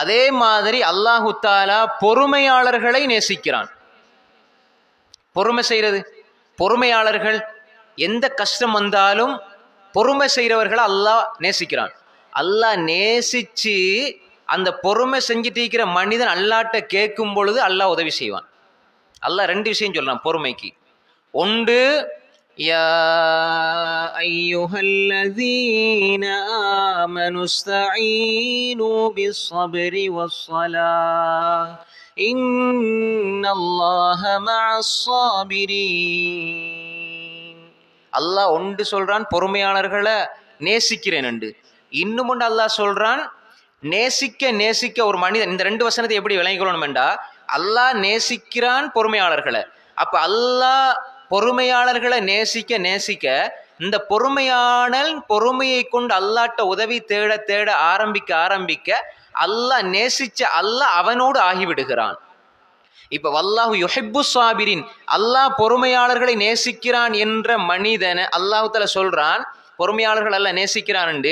அதே மாதிரி அல்லாஹு தாலா பொறுமையாளர்களை நேசிக்கிறான். பொறுமை செய்யறது பொறுமையாளர்கள் எந்த கஷ்டம் வந்தாலும் பொறுமை செய்கிறவர்களை அல்லாஹ் நேசிக்கிறான். அல்லாஹ் நேசிச்சு அந்த பொறுமை செஞ்சுட்டு இருக்கிற மனிதன் அல்லாட்ட கேட்கும் பொழுது அல்லாஹ் உதவி செய்வான். அல்லாஹ் ரெண்டு விஷயம் சொல்லலாம் பொறுமைக்கு. ஒன்று يا أيها الذين آمنوا استعينوا بالصبر والصلاة إن الله مع الصابرين அல்லாஹ் ஒன்று சொல்றான் பொறுமையாளர்களை நேசிக்கிறேன் என்று. இன்னும் ஒன்று அல்லாஹ் சொல்றான் நேசிக்க நேசிக்க ஒரு மனிதன் இந்த ரெண்டு வசனத்தை எப்படி விளங்கிக்கொள்ளணும் என்றா அல்லாஹ் நேசிக்கிறான் பொறுமையாளர்களை. அப்ப அல்லாஹ் பொறுமையாளர்களை நேசிக்க நேசிக்க இந்த பொறுமையாளன் பொறுமையை கொண்டு அல்லாட்ட உதவி தேட தேட ஆரம்பிக்க ஆரம்பிக்க அல்லாஹ் நேசிச்ச அல்லாஹ் அவனோடு ஆகிவிடுகிறான். இப்ப வல்லாஹு யுஹிப்பு சாபிரின் அல்லாஹ் பொறுமையாளர்களை நேசிக்கிறான் என்ற மனிதனை அல்லாஹுத்தல சொல்றான் பொறுமையாளர்கள் அல்ல நேசிக்கிறான்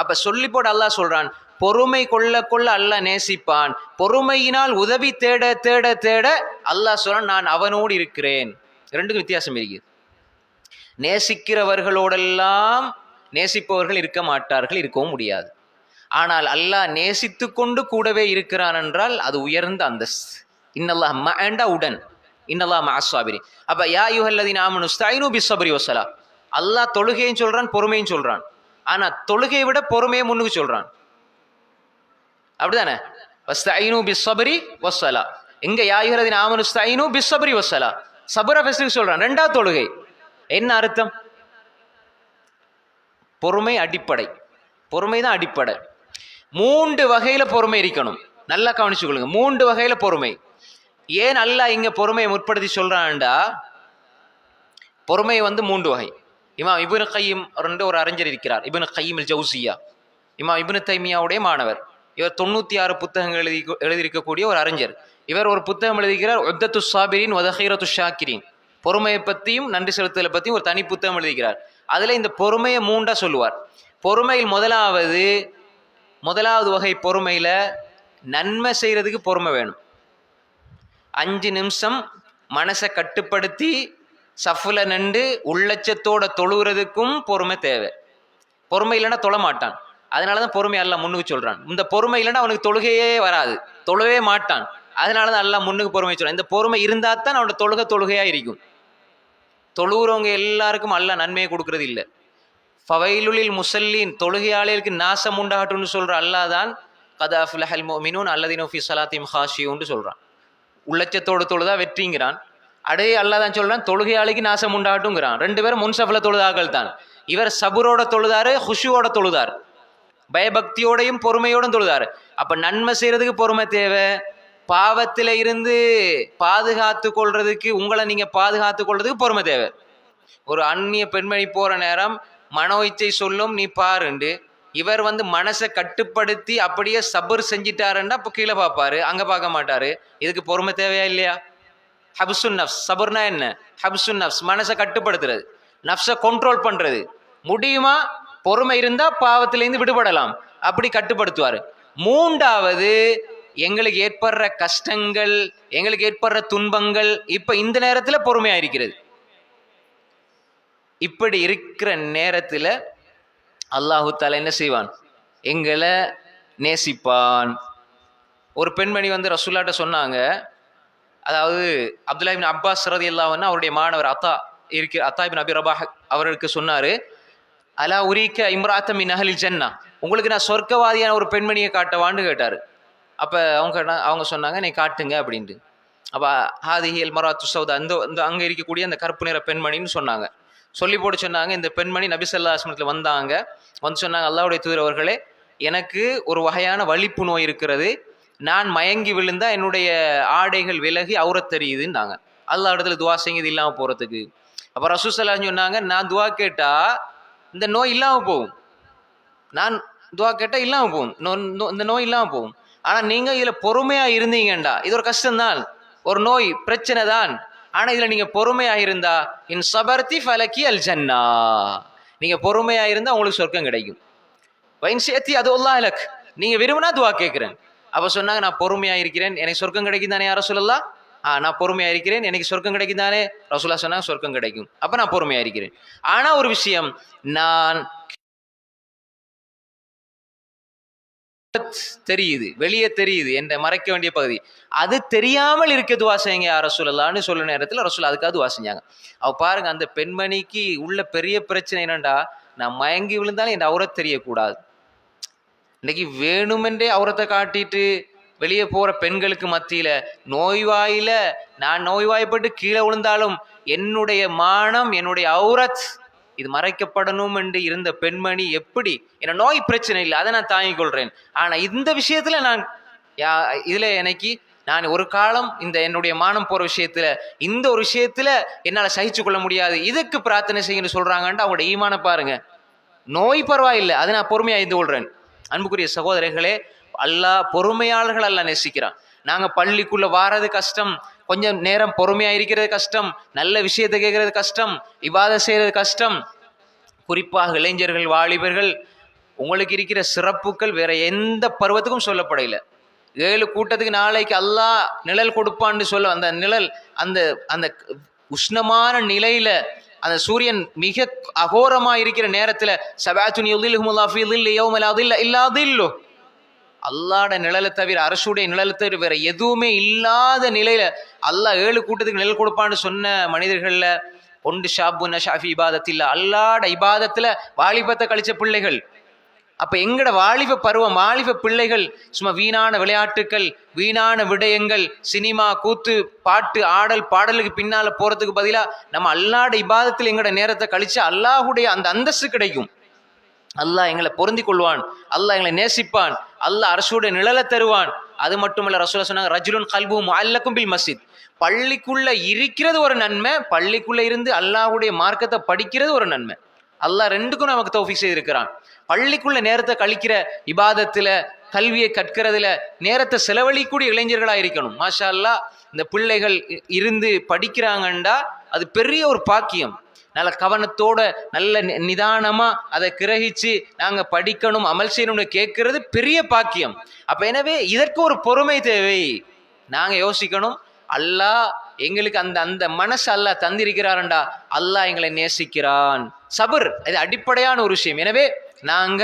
அப்ப சொல்லி போட அல்லாஹ் சொல்றான் பொறுமை கொள்ள கொள்ள அல்லாஹ் நேசிப்பான். பொறுமையினால் உதவி தேட தேட தேட அல்லாஹ் சொல்றான் நான் அவனோடு இருக்கிறேன். ரெண்டுக்கும் வித்தியாசம் இருக்குது நேசிக்கிறவர்களோடெல்லாம் நேசிப்பவர்கள் இருக்க மாட்டார்கள் இருக்கவும் முடியாது. ஆனால் அல்லாஹ் நேசித்து கொண்டு கூடவே இருக்கிறான் என்றால் அது உயர்ந்த அந்தஸ்து. இன்னல்லாஹ் மண்டா உடன். இன்னல்லா மாஸ்வாபிரி அப்ப யா யுஹல்லதி ஆமனு ஸ்தைனு பிஸ்வபரி வசலா அல்லாஹ் தொழுகையும் சொல்றான் பொறுமையும் சொல்றான். ஆனா தொழுகையை விட பொறுமையை முன்னுக்கு சொல்றான். அப்படிதானே? வஸ்தைனு பிஸ்வபரி வசலா எங்க யா யுஹல்லதி ஆமனு ஸ்தைனு பிஸ்வபரி வசலா சபுரா ஃபெஸ்டுக்கு சொல்கிறான் ரெண்டாவது தொழுகை. என்ன அர்த்தம்? பொறுமை அடிப்படை. பொறுமை தான் அடிப்படை. மூன்று வகையில் பொறுமை இருக்கணும். நல்லா கவனிச்சுக்கொள்ளுங்க மூன்று வகையில் பொறுமை. ஏன் நல்லா இங்கே பொறுமையை முற்படுத்தி சொல்கிறான்டா பொறுமை வந்து மூன்று வகை. இமா இபுனு கையும் ரெண்டு ஒரு அறிஞர் இருக்கிறார். இபுனு கையில் ஜவுசியா இமா இபுனு தைமியாவுடைய மாணவர். இவர் தொண்ணூற்றி ஆறு புத்தகங்கள் எழுதி எழுதியிருக்கக்கூடிய ஒரு அறிஞர். இவர் ஒரு புத்தகம் எழுதுகிறார் உத்தத்து சாபிரின் வதஹீரத்து ஷாக்கிரின். பொறுமையை பற்றியும் நன்றி செலுத்தலை பற்றியும் ஒரு தனி புத்தகம் எழுதுகிறார் அதில் இந்த பொறுமையை மூண்டாக சொல்லுவார். பொறுமையில் முதலாவது முதலாவது வகை பொறுமையில் நன்மை செய்கிறதுக்கு பொறுமை வேணும். அஞ்சு நிமிஷம் மனசை கட்டுப்படுத்தி சஃப்ல நின்று உள்ளச்சத்தோட தொழுகிறதுக்கும் பொறுமை தேவை. பொறுமை இல்லைன்னா தொழ மாட்டான். அதனால தான் பொறுமை அல்ல முன்னுக்கு சொல்கிறான் இந்த பொறுமை இல்லைன்னா அவனுக்கு தொழுகையே வராது. தொழவே மாட்டான். அதனால தான் அல்லா முன்னுக்கு பொறுமை சொல்கிறான் இந்த பொறுமை இருந்தால் தான் அவனோட தொழுகை தொழுகையாக இருக்கும். தொழுகிறவங்க எல்லாருக்கும் அல்ல நன்மையை கொடுக்கறது இல்லை. ஃபவைலுலில் முசல்லின் தொழுகையாளர்களுக்கு நாசம் உண்டாகட்டும்னு சொல்கிற அல்லா தான் கதாஃபுல் மோமினூன் அல்லதினோ ஃபி சலாத்திம் ஹாஷியூன்னு சொல்கிறான் உள்ளச்சத்தோடு தொழுதா வெற்றிங்கிறான். அடே அல்லாஹ் தான் சொல்கிறான் தொழுகையாளிக்கு நாசம் உண்டாகட்டுங்கிறான் ரெண்டு பேரும் முன்சஃபில் தொழுதாக்கள் தான் இவர் சபுரோட தொழுதாரு ஹுஷுவோட தொழுதார். பயபக்தியோடையும் பொறுமையோடும் தொழுதாரு. அப்ப நன்மை செய்யறதுக்கு பொறுமை தேவை. பாவத்தில இருந்து பாதுகாத்து கொள்றதுக்கு உங்களை நீங்க பாதுகாத்து கொள்றதுக்கு பொறுமை தேவை. ஒரு அந்நிய பெண்மணி போற நேரம் மனோ இச்சை சொல்லும் நீ பாருண்டு. இவர் வந்து மனசை கட்டுப்படுத்தி அப்படியே சபர் செஞ்சிட்டாருன்னா இப்போ கீழே பார்ப்பாரு அங்கே பார்க்க மாட்டாரு. இதுக்கு பொறுமை தேவையா இல்லையா? ஹப்சுன் நஃப்ஸ். சபர்னா என்ன? ஹப்சுன் நஃப்ஸ். மனசை கட்டுப்படுத்துறது. நஃப்ஸை கண்ட்ரோல் பண்ணுறது முடியுமா? பொறுமை இருந்தா பாவத்திலேருந்து விடுபடலாம். அப்படி கட்டுப்படுத்துவார். மூன்றாவது எங்களுக்கு ஏற்படுற கஷ்டங்கள் எங்களுக்கு ஏற்படுற துன்பங்கள் இப்ப இந்த நேரத்துல பொறுமையா இருக்கிறது இப்படி இருக்கிற நேரத்துல அல்லாஹு தாலா என்ன செய்வான்? எங்களை நேசிப்பான். ஒரு பெண்மணி வந்து ரசூல்லாட்ட சொன்னாங்க. அதாவது அப்துல்லாஹிபின் அப்பாஸ் ரதி இல்லாமன்னா அவருடைய மாணவர் அத்தா இருக்கிற அத்தாபின் அபி ரபாஹ் அவர்களுக்கு சொன்னாரு. அலா உரிக்க இம்ராத்தம் இன் அகலில் ஜன்னா. உங்களுக்கு நான் சொர்க்கவாதியான ஒரு பெண்மணியை காட்டவான்னு கேட்டார். அப்போ அவங்க அவங்க சொன்னாங்க நீ காட்டுங்க அப்படின்ட்டு. அப்போ ஹாதிஹியல் மராத்து சௌதா அந்த அந்த அங்கே இருக்கக்கூடிய அந்த கருப்பு நிற பெண்மணின்னு சொன்னாங்க. சொல்லி போட்டு சொன்னாங்க இந்த பெண்மணி நபிசல்லா ஆஸ்மத்தில் வந்தாங்க. வந்து சொன்னாங்க அல்லாவுடைய தூதர் அவர்களே எனக்கு ஒரு வகையான வலிப்பு நோய் இருக்கிறது. நான் மயங்கி விழுந்தால் என்னுடைய ஆடைகள் விலகி அவுரத் தெரியுதுன்னாங்க. அல்லா இடத்துல துவா செய்யுது இல்லாமல் போகிறதுக்கு அப்போ ரசூசல்லா சொன்னாங்க நான் துவா கேட்டால் இந்த நோய் இல்லாமல் போகும். நான் துவா கேட்டால் இல்லாமல் போகும். நோ- இந்த நோய் இல்லாமல் போகும். ஆனால் நீங்கள் இதில் பொறுமையாக இருந்தீங்கண்டா. இது ஒரு கஷ்டம்தான். ஒரு நோய் பிரச்சனை தான். ஆனால் இதில் நீங்கள் பொறுமையாக இருந்தா இன் சபர்த்தி ஃபலக்கி அல் ஜன்னா. நீங்கள் பொறுமையாக இருந்தால் உங்களுக்கு சொர்க்கம் கிடைக்கும். வைன் சேர்த்தி அது ஒல்லா இலக் நீங்கள் விரும்பினா துவா கேட்குறேன் அப்போ சொன்னாங்க நான் பொறுமையாக இருக்கிறேன். எனக்கு சொர்க்கம் கிடைக்கும் தானே யாரோ சொல்லலாம் நான் பொறுமையா இருக்கிறேன். எனக்கு சொர்க்கம் கிடைக்கும் தானே ரசூலா சொன்னாங்க சொர்க்கம் கிடைக்கும். அப்போ நான் பொறுமையா இருக்கிறேன். ஆனா ஒரு விஷயம் நான் தெரியுது வெளியே தெரியுது என்ற மறைக்க வேண்டிய பகுதி. அது தெரியாமல் இருக்க துவா செய்யுங்க யார் ரசூலல்லான்னு சொல்ல நேரத்தில் ரசூல் அதுக்காக துவா செஞ்சாங்க. அவ பாருங்க அந்த பெண்மணிக்கு உள்ள பெரிய பிரச்சனை என்னண்டா? நான் மயங்கி விழுந்தாலும் என் அவரை தெரியக்கூடாது. இன்னைக்கு வேணுமென்றே அவரத்தை காட்டிட்டு வெளியே போகிற பெண்களுக்கு மத்தியில் நோய்வாயில் நான் நோய்வாய்ப்பட்டு கீழே விழுந்தாலும் என்னுடைய மானம் என்னுடைய அவுரத் இது மறைக்கப்படணும் என்று இருந்த பெண்மணி எப்படி? என்ன நோய் பிரச்சனை இல்லை அதை நான் தாங்கிக் கொள்கிறேன் ஆனால் இந்த விஷயத்தில் நான் யா இதில் எனக்கு நான் ஒரு காலம் இந்த என்னுடைய மானம் போகிற விஷயத்தில் இந்த ஒரு விஷயத்தில் என்னால் சகிச்சு கொள்ள முடியாது. இதுக்கு பிரார்த்தனை செய்யணும்னு சொல்கிறாங்கன்ட்டு அவங்களோட ஈமான பாருங்கள் நோய் பரவாயில்லை அதை நான் பொறுமையாக இருந்து கொள்கிறேன் அன்புக்குரிய சகோதரர்களே அல்லாஹ் பொறுமையாளர்கள் அல்ல நேசிக்கிறான். நாங்கள் பள்ளிக்குள்ள வாரது கஷ்டம் கொஞ்சம் நேரம் பொறுமையாக இருக்கிறது கஷ்டம் நல்ல விஷயத்தை கேட்கறது கஷ்டம் இவாத செய்கிறது கஷ்டம். குறிப்பாக இளைஞர்கள் வாலிபர்கள் உங்களுக்கு இருக்கிற சிறப்புகள் வேற எந்த பருவத்துக்கும் சொல்லப்படையில ஏழு கூட்டத்துக்கு நாளைக்கு அல்லாஹ் நிழல் கொடுப்பான்னு சொல்ல அந்த நிழல் அந்த அந்த உஷ்ணமான நிலையில அந்த சூரியன் மிக அகோரமா இருக்கிற நேரத்துல சபாத்துன் அல்லாட நிழலை தவிர அரசுடைய நிழலை தவிர வேற எதுவுமே இல்லாத நிலையில அல்லாஹ் ஏழு கூட்டத்துக்கு நிழல் கொடுப்பான்னு சொன்ன மனிதர்கள்ல ஒன்று ஷாபுன ஷாஃபி இபாதத்தில் அல்லாட இபாதத்துல வாலிபத்தை கழிச்ச பிள்ளைகள். அப்ப எங்கட வாலிப பருவம் வாலிப பிள்ளைகள் சும்மா வீணான விளையாட்டுக்கள் வீணான விடயங்கள் சினிமா கூத்து பாட்டு ஆடல் பாடலுக்கு பின்னால போறதுக்கு பதிலா நம்ம அல்லாட இபாதத்தில் எங்கட நேரத்தை கழிச்சு அல்லாஹுடைய அந்த அந்தஸ்து கிடைக்கும். அல்லாஹ் எங்களை பொருந்தி கொள்வான் அல்லாஹ் எங்களை நேசிப்பான் அல்லாஹ் அரசுடைய நிழலை தருவான். அது மட்டுமல்ல ரசூல சொன்னாங்க ரஜுலுன் கல்பும் அல்லக்கும் பில் மஸ்ஜித். பள்ளிக்குள்ள இருக்கிறது ஒரு நன்மை பள்ளிக்குள்ள இருந்து அல்லாஹுடைய மார்க்கத்தை படிக்கிறது ஒரு நன்மை. அல்லாஹ் ரெண்டுக்கும் நமக்கு தௌஃபிக் செய்திருக்கிறான். பள்ளிக்குள்ள நேரத்தை கழிக்கிற இபாதத்துல கல்வியை கற்கிறதுல நேரத்தை செலவழிக்கூடிய இளைஞர்களா இருக்கணும். மாஷா அல்லாஹ் இந்த பிள்ளைகள் இ- இருந்து படிக்கிறாங்கண்டா அது பெரிய ஒரு பாக்கியம். நல்ல கவனத்தோட நல்ல நி- நிதானமா அதை கிரகிச்சு நாங்க படிக்கணும் அமல் செய்யணும்னு கேட்கறது பெரிய பாக்கியம். அப்ப எனவே இதற்கு ஒரு பொறுமை தேவை. நாங்க யோசிக்கணும் அல்லாஹ் எங்களுக்கு அந்த அந்த மனசு அல்லாஹ் தந்திருக்கிறாரண்டா அல்லாஹ் எங்களை நேசிக்கிறான். சபர் இது அடிப்படையான ஒரு விஷயம். எனவே நாங்க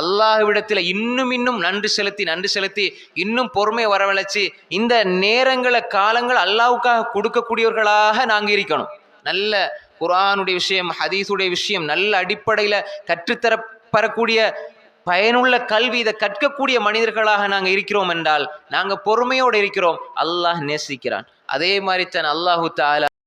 அல்லாஹ்விடத்துல இன்னும் இன்னும் நன்றி செலுத்தி நன்றி செலுத்தி இன்னும் பொறுமை வரவழைச்சு இந்த நேரங்களை காலங்கள் அல்லாவுக்காக கொடுக்கக்கூடியவர்களாக நாங்கள் இருக்கணும். நல்ல குரானுடைய விஷயம் ஹதீஸுடைய விஷயம் நல்ல அடிப்படையில கற்றுத்தரப்படக்கூடிய பயனுள்ள கல்வி இதை கற்கக்கூடிய மனிதர்களாக நாங்க இருக்கிறோம் என்றால் நாங்க பொறுமையோடு இருக்கிறோம். அல்லாஹ் நேசிக்கிறான். அதே மாதிரி தான் அல்லாஹு தாலா